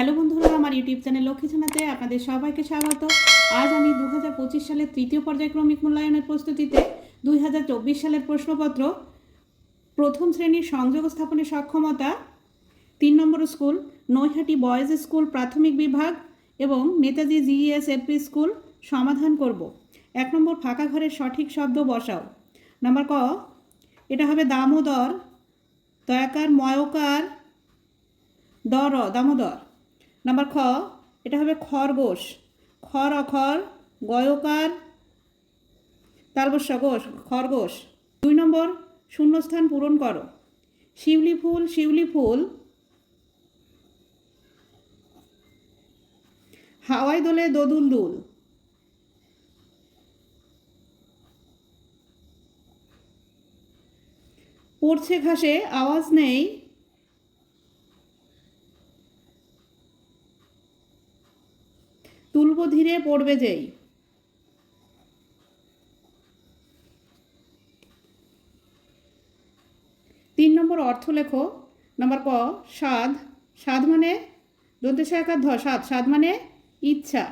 Hello বন্ধুরা, আমার YouTube channel Lakshmi ছানাতে আপনাদের সবাইকে স্বাগত। আজ আমি দু হাজার পঁচিশ সালের তৃতীয় পর্যায়ক্রমিক মূল্যায়নের প্রস্তুতিতে দুই হাজার চব্বিশ সালের প্রশ্নপত্র, প্রথম শ্রেণির সংযোগ স্থাপনের সক্ষমতা, তিন নম্বর স্কুল, নৈহাটি বয়েজ স্কুল প্রাথমিক বিভাগ এবং নেতাজি জিএস এলপি স্কুল সমাধান করব। এক নম্বর, ফাঁকা ঘরের সঠিক শব্দ বসাও। নাম্বার ক, এটা হবে দামোদর, দয়াকার, ময়কার দর দামোদর। নাম্বার খ, এটা হবে খরগোশ। খর, অখর, গয়কার, তালবস্য ঘোষ খরগোশ। দুই নম্বর, শূন্যস্থান পূরণ করো। শিউলি ফুল শিউলি ফুল। হাওয়াই দোলে দোদুল দুল। পড়ছে ঘাসে, আওয়াজ নেই। ধীরে পড়বে যেই। তিন নম্বর অর্থ লেখো, নাম্বার ক স্বাদ স্বাদ মানে দন্তেশ একার ধ স্বাদ স্বাদ মানে ইচ্ছা।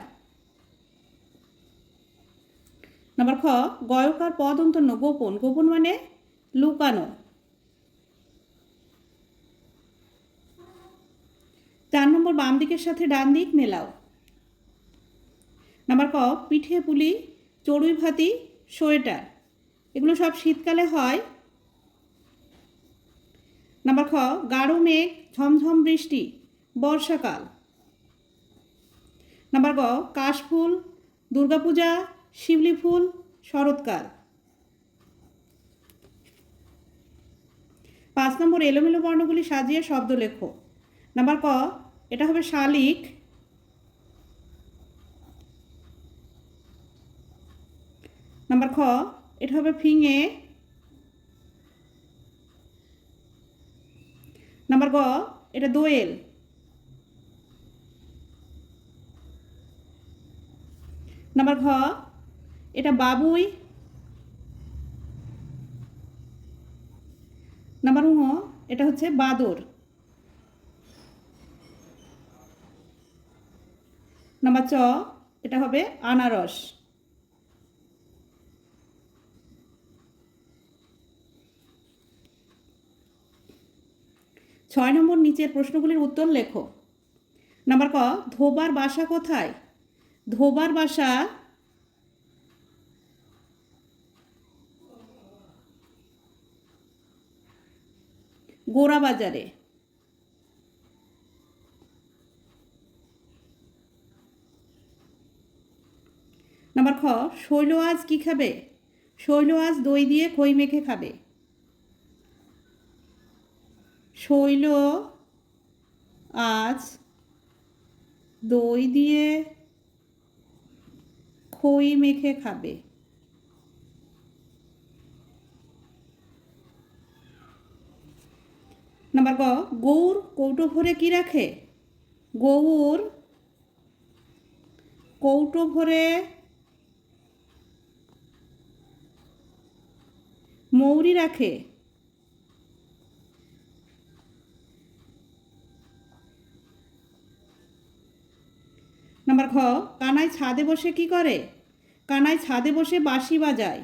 নাম্বার খ গয়কার পদ অন্তন্য গোপন। গোপন মানে লুকানো। চার নম্বর বাম দিকের সাথে ডান দিক মেলাও। নাম্বার ক, পিঠে পুলি, চড়ুই ভাতি, সোয়েটার। এগুলো সব শীতকালে হয়। নাম্বার খ, গাঢ় মেঘ, ঝমঝম বৃষ্টি, বর্ষাকাল। নাম্বার গ, কাশফুল, দুর্গাপূজা, শিউলি ফুল, শরৎকাল। পাঁচ নম্বর এলোমেলো বর্ণগুলি সাজিয়ে শব্দ লেখো। নাম্বার ক, এটা হবে শালিক নাম্বার খ, এটা হবে ফিঙে। নাম্বার গ, এটা দোয়েল। নাম্বার ঘ, এটা বাবুই। নাম্বার হ, এটা হচ্ছে বাদর। নাম্বার চ, এটা হবে আনারস। ছয় নম্বর নিচের প্রশ্নগুলির উত্তর লেখো। নাম্বার ক, ধোবার বাসা কোথায়? ধোবার বাসা গোড়া বাজারে নাম্বার খ শৈল আজ কী খাবে? শৈল আজ দই দিয়ে খই মেখে খাবে। শৈল আজ দই দিয়ে খই মেখে খাবে। নাম্বার ক, গৌর কৌটো ভরে কি রাখে? গৌর কৌটো ভরে মৌরি রাখে। নাম্বার খ কানাই ছাদে বসে কি করে? কানাই ছাদে বসে বাঁশি বাজায়।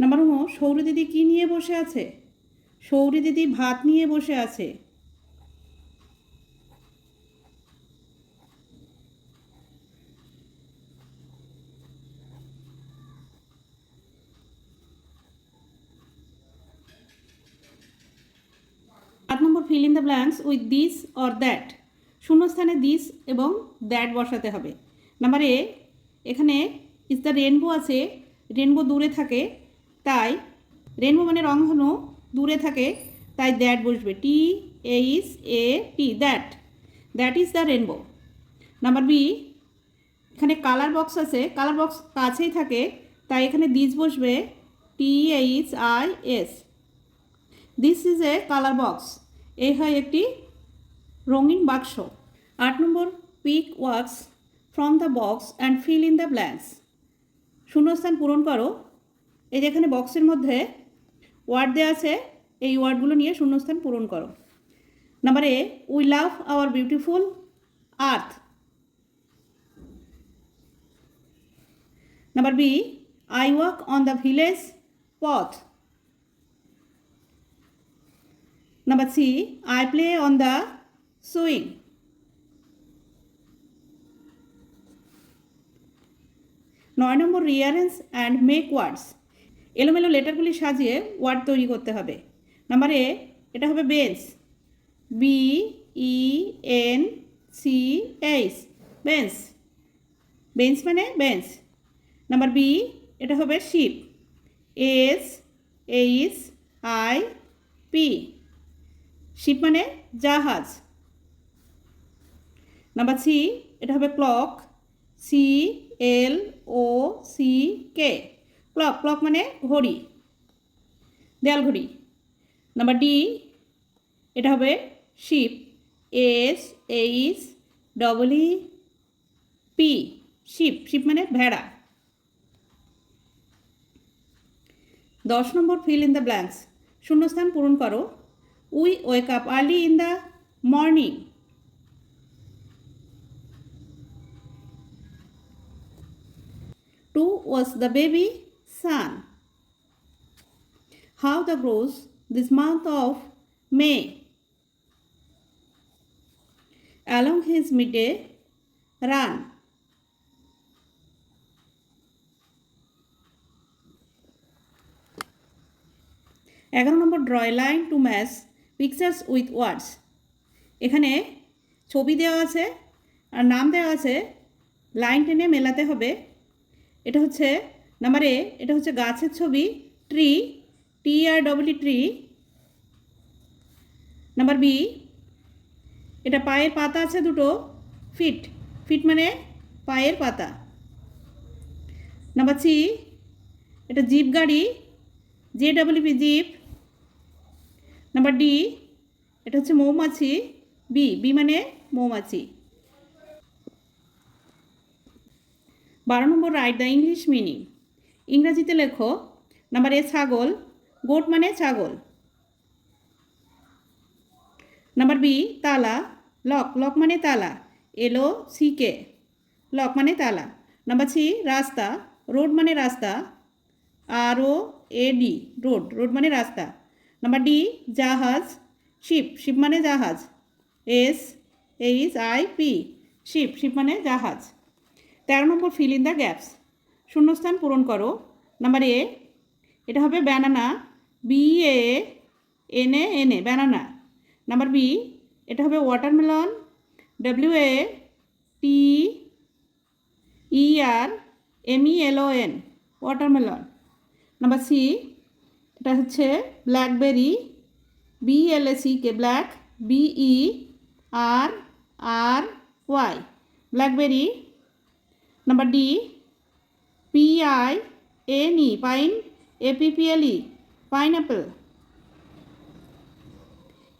নাম্বার সৌর দিদি কি নিয়ে বসে আছে? সৌরি দিদি ভাত নিয়ে বসে আছে। আট নম্বর fill in the blanks with this or that শূন্যস্থানে দিস এবং দ্যাট বসাতে হবে। নাম্বার এ এখানে ইস দ্য রেনবো আছে। রেনবো দূরে থাকে। তাই রেনবো মানে রংধনু দূরে থাকে, তাই দ্যাট বসবে। T H A T that that is the rainbow number B এখানে কালার বক্স আছে কালার বক্স কাছেই থাকে, তাই এখানে দিস বসবে T H I S this is a colour box এই হয় একটি রঙিন বাক্স। আট নম্বর pick words from the box and fill in the blanks শূন্যস্থান পূরণ করো। এই যেখানে বক্সের মধ্যে ওয়ার্ড দেওয়া আছে, এই ওয়ার্ডগুলো নিয়ে শূন্যস্থান পূরণ করো। Number A we love our beautiful earth number B I walk on the village পথ number C I play on the swing নয় নম্বর রিয়ারেন্স অ্যান্ড মেক ওয়ার্ডস এলোমেলো লেটারগুলি সাজিয়ে ওয়ার্ড তৈরি করতে হবে। নাম্বার এ, এটা হবে bench. B E N C H bench. Bench মানে বেঞ্চ। নাম্বার বি এটা হবে ship. S H I P ship মানে জাহাজ। নাম্বার সি এটা হবে clock. C L O C K clock clock মানে ঘড়ি, দেয়াল ঘড়ি। নাম্বার ডি, এটা হবে ship, S, H, double P, ship ship মানে ভেড়া। দশ নম্বর ফিল ইন দ্য ব্ল্যাঙ্কস শূন্যস্থান পূরণ করো। We wake up early in the morning. Two was the baby son. How the grows this month of May. Along his midday run. এগারো নম্বর draw line to match pictures with words এখানে ছবি দেওয়া আছে আর নাম দেওয়া আছে লাইন টেনে মেলাতে হবে এটা হচ্ছে নাম্বার এ এটা হচ্ছে গাছের ছবি tree T R double E tree number B এটা পায়ের পাতা আছে দুটো, ফিট ফিট মানে পায়ের পাতা। নাম্বার সি এটা জিপ গাড়ি J double E P jeep. Number D এটা হচ্ছে মৌমাছি বি বি মানে মৌমাছি। বারো নম্বর রাইট দ্য ইংলিশ মিনিং ইংরাজিতে লেখো নাম্বার এ ছাগল গোট মানে ছাগল। নাম্বার বি তালা লক লক মানে তালা এলো সি কে লক মানে তালা। নাম্বার সি রাস্তা রোড মানে রাস্তা R O A D road road মানে রাস্তা। নাম্বার ডি জাহাজ শিপ শিপ মানে জাহাজ। S H I P ship ship মানে জাহাজ। তেরো নম্বর ফিল ইন দ্য গ্যাপস শূন্যস্থান পূরণ করো। নাম্বার এ এটা হবে banana B A N A N A banana number B এটা হবে watermelon W A T E R M E L O N watermelon number C এটা হচ্ছে blackberry B L A C K black B E R R Y blackberry number D P I N E pine A P P L E pineapple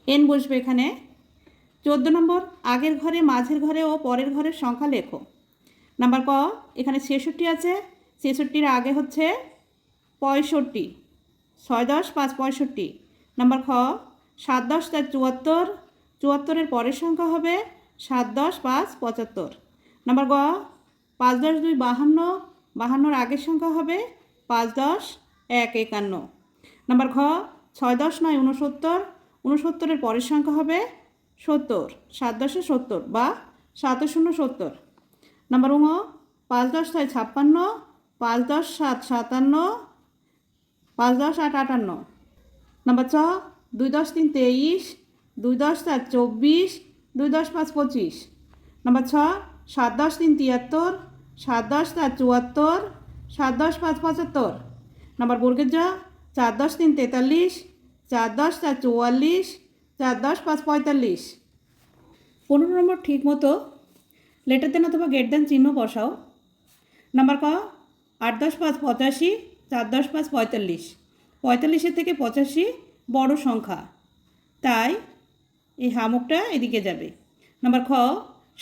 N বসবে এখানে। চোদ্দ নম্বর, আগের ঘরে, মাঝের ঘরে ও পরের ঘরের সংখ্যা লেখো। নাম্বার ক, এখানে ছেষট্টি আছে। ছেষট্টির আগে হচ্ছে পঁয়ষট্টি। ছয় দশ, পাঁচ পঁয়ষট্টি। নাম্বার খ, সাত দশ চার চুয়াত্তর। চুয়াত্তরের পরের সংখ্যা হবে সাত দশ, পাঁচ পঁচাত্তর। নাম্বার গ, পাঁচ দশ দুই, বাহান্ন। বাহান্নর আগের সংখ্যা হবে পাঁচ দশ এক একান্ন। নাম্বার ঘ, ছয় দশ নয় উনসত্তর উনসত্তরের পরের সংখ্যা হবে সত্তর। সাত দশে সত্তর বা সাত শূন্য সত্তর। নাম্বার উঙ পাঁচ দশ ছয় ছাপ্পান্ন, পাঁচ দশ সাত সাতান্ন, পাঁচ দশ আট আটান্ন। নাম্বার ছ, দুই দশ তিন তেইশ, দুই দশ চার চব্বিশ, দুই দশ পাঁচ পঁচিশ। নাম্বার ছ, সাত দশ তিন তিয়াত্তর সাত দশ চার চুয়াত্তর, সাত দশ পাঁচ পঁচাত্তর। নাম্বার বর্গের জ, চার দশ তিন তেতাল্লিশ, চার দশ চার চুয়াল্লিশ, চার দশ পাঁচ পঁয়তাল্লিশ। পনেরো নম্বর ঠিক মতো লেটার দেন অথবা গেট দেন চিহ্ন বসাও। নাম্বার ক, আট দশ পাঁচ পঁচাশি, চার দশ পাঁচ পঁয়তাল্লিশ। পঁয়তাল্লিশের থেকে পঁচাশি বড় সংখ্যা। তাই এই হামকটা এদিকে যাবে। নাম্বার খ,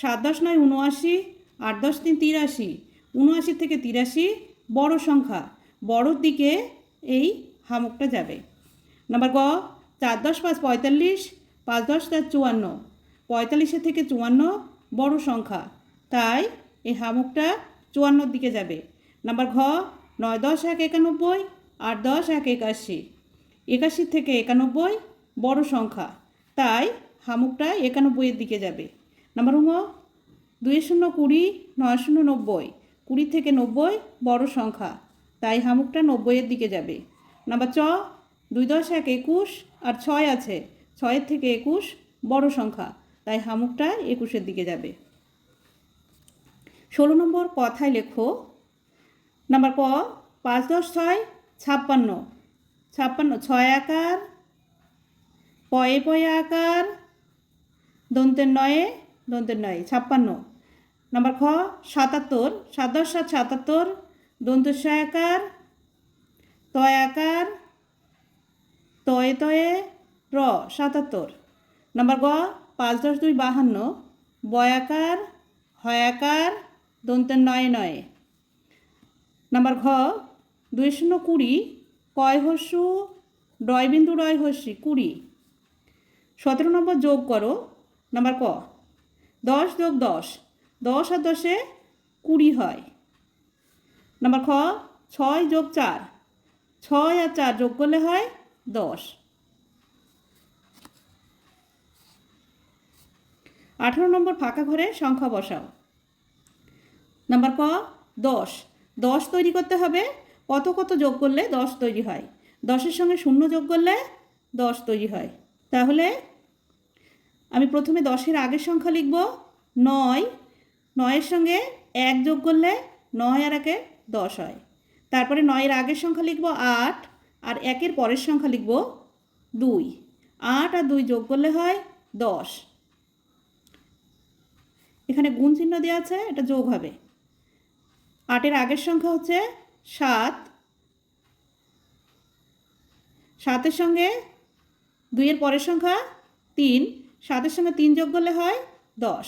সাত দশ নয় উনআশি আট দশ তিন তিরাশি, উনআশি থেকে তিরাশি, বড় সংখ্যা। বড়র দিকে এই হামুকটা যাবে। নাম্বার গ, চার দশ পাঁচ পঁয়তাল্লিশ, পাঁচ দশ চার চুয়ান্ন। পঁয়তাল্লিশের থেকে চুয়ান্ন, বড় সংখ্যা। তাই এই হামুকটা চুয়ান্নর দিকে যাবে। নাম্বার ঘ, নয় দশ এক একানব্বই, আট দশ এক একাশি। একাশি থেকে একানব্বই, বড় সংখ্যা। তাই হামুকটা একানব্বইয়ের দিকে যাবে। নাম্বার হুম দুই শূন্য কুড়ি নয় শূন্য নব্বই। কুড়ি থেকে নব্বই, বড় সংখ্যা। তাই হামুকটা নব্বইয়ের দিকে যাবে। নাম্বার চ, দুই দশ এক একুশ আর ছয় আছে। ছয়ের থেকে একুশ, বড় সংখ্যা। তাই হামুকটা একুশের দিকে যাবে। ষোলো নম্বর কথায় লেখো। নাম্বার ক, পাঁচ দশ ছয়, ছাপ্পান্ন। ছাপ্পান্ন, ছয় আকার, পয়ে পয়ে আকার, দন্তের নয়ে দন্তের নয়ে, ছাপ্পান্ন। নাম্বার খ সাতাত্তর। সাত দশ সাত সাতাত্তর দন্তের ছয় আকার, তয় তয়ে, র, সাতাত্তর। নাম্বার গ পাঁচ দশ দুই বাহান্ন। বয়াকার হয়াকার দন্তের নয়ে নয়ে। নাম্বার ঘ দুই শূন্য কুড়ি, কয় হস্যু, ডয় বিন্দু রয় হস্যি, কুড়ি। সতেরো নম্বর যোগ করো। নাম্বার ক দশ যোগ দশ দশ আর দশে কুড়ি হয়। নাম্বার খ, ছয় যোগ চার। ছয় আর চার যোগ করলে হয় দশ। আঠারো নম্বর ফাঁকা ঘরে সংখ্যা বসাও। নাম্বার ক, দশ। দশ তৈরি করতে হবে, কত কত যোগ করলে দশ তৈরি হয়। দশের সঙ্গে শূন্য যোগ করলে দশ তৈরি হয়। তাহলে আমি প্রথমে দশের আগের সংখ্যা লিখব, নয় নয়ের সঙ্গে এক যোগ করলে নয় আর একে দশ হয়। তারপরে নয়ের আগের সংখ্যা লিখব আট আর একের পরের সংখ্যা লিখব দুই। আট আর দুই যোগ করলে হয় দশ। এখানে গুণ চিহ্ন দেওয়া আছে, এটা যোগ হবে। আটের আগের সংখ্যা হচ্ছে সাত। সাতের সঙ্গে দুইয়ের পরের সংখ্যা তিন। সাতের সঙ্গে তিন যোগ করলে হয় দশ।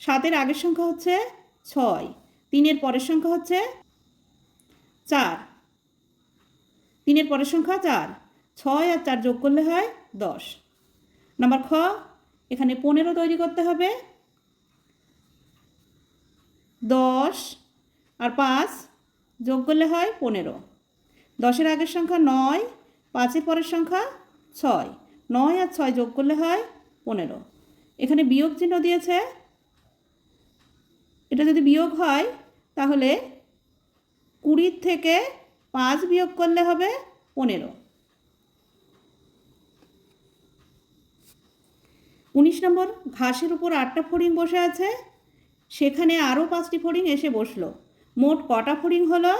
সাতের আগের সংখ্যা হচ্ছে ছয়। তিনের পরের সংখ্যা হচ্ছে চার। তিনের পরের সংখ্যা চার। ছয় আর চার যোগ করলে হয় দশ। নাম্বার খ, এখানে পনেরো তৈরি করতে হবে। দশ আর পাঁচ যোগ করলে হয় পনেরো। দশের আগের সংখ্যা নয়, পাঁচের পরের সংখ্যা ছয়। নয় আর ছয় যোগ করলে হয় পনেরো। এখানে বিয়োগ চিহ্ন দিয়েছে এটা যদি বিয়োগ হয়, তাহলে কুড়ির থেকে পাঁচ বিয়োগ করলে হবে পনেরো। উনিশ নম্বর, ঘাসের উপর আটটা ফড়িং বসে আছে, সেখানে আরও পাঁচটি ফড়িং এসে বসল। মোট কটা ফড়িং হলো?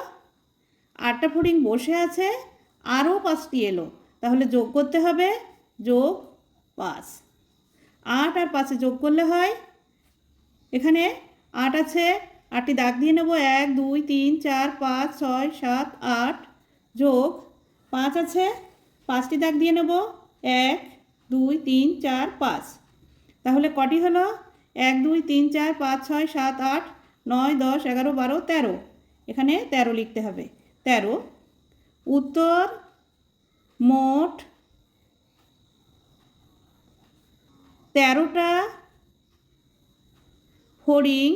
আটটা ফড়িং বসে আছে, আরও পাঁচটি এলো। তাহলে যোগ করতে হবে, যোগ পাঁচ। আট আর পাঁচে যোগ করলে হয়, এখানে আট আছে, আটটি দাগ দিয়ে নেব, এক, দুই, তিন, চার, পাঁচ, ছয়, সাত, আট, যোগ পাঁচ আছে, পাঁচটি দাগ দিয়ে নেব, এক, দুই, তিন, চার, পাঁচ। তাহলে কটি হলো? এক, দুই, তিন, চার, পাঁচ, ছয়, সাত, আট, নয়, দশ, এগারো, বারো, তেরো। এখানে তেরো লিখতে হবে। তেরো, উত্তর মোট তেরোটা হরিণ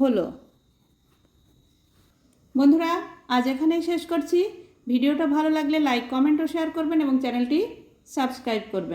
হলো। বন্ধুরা, আজ এখানেই শেষ করছি। ভিডিওটা ভালো লাগলে লাইক, কমেন্ট ও শেয়ার করবেন এবং চ্যানেলটি সাবস্ক্রাইব করবেন।